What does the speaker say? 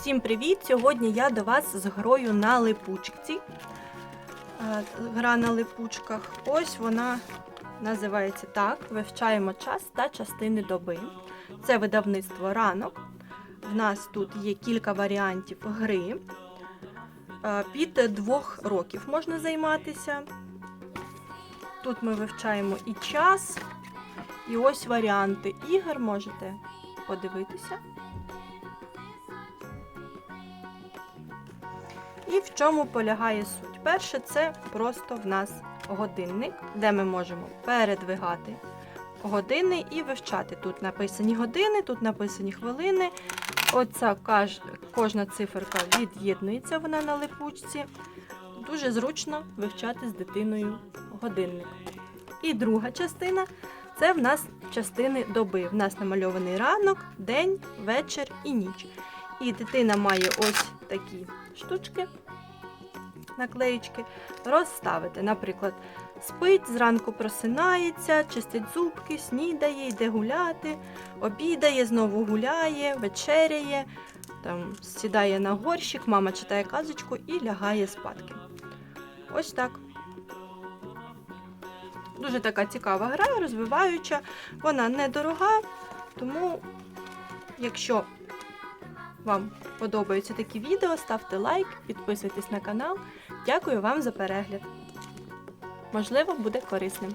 Всім привіт! Сьогодні я до вас з грою на липучці. Гра на липучках. Ось вона називається так: Вивчаємо час та частини доби. Це видавництво ранок. В нас тут є кілька варіантів гри. Під двох років можна займатися. Тут ми вивчаємо і час, і ось варіанти ігор можете подивитися. І в чому полягає суть? Перше, це просто в нас годинник, де ми можемо передвигати години і вивчати. Тут написані години, тут написані хвилини. Оця кожна циферка від'єднується вона на липучці. Дуже зручно вивчати з дитиною годинник. І друга частина це в нас частини доби. В нас намальований ранок, день, вечір і ніч. І дитина має ось такі штучки, наклеїчки, розставити. Наприклад, спить, зранку просинається, чистить зубки, снідає, йде гуляти, обідає, знову гуляє, вечеряє, там, сідає на горщик, мама читає казочку і лягає спадки. Ось так. Дуже така цікава гра, розвиваюча, вона недорога, тому, якщо вам подобаються такі відео, ставте лайк, підписуйтесь на канал. Дякую вам за перегляд. Можливо, буде корисним.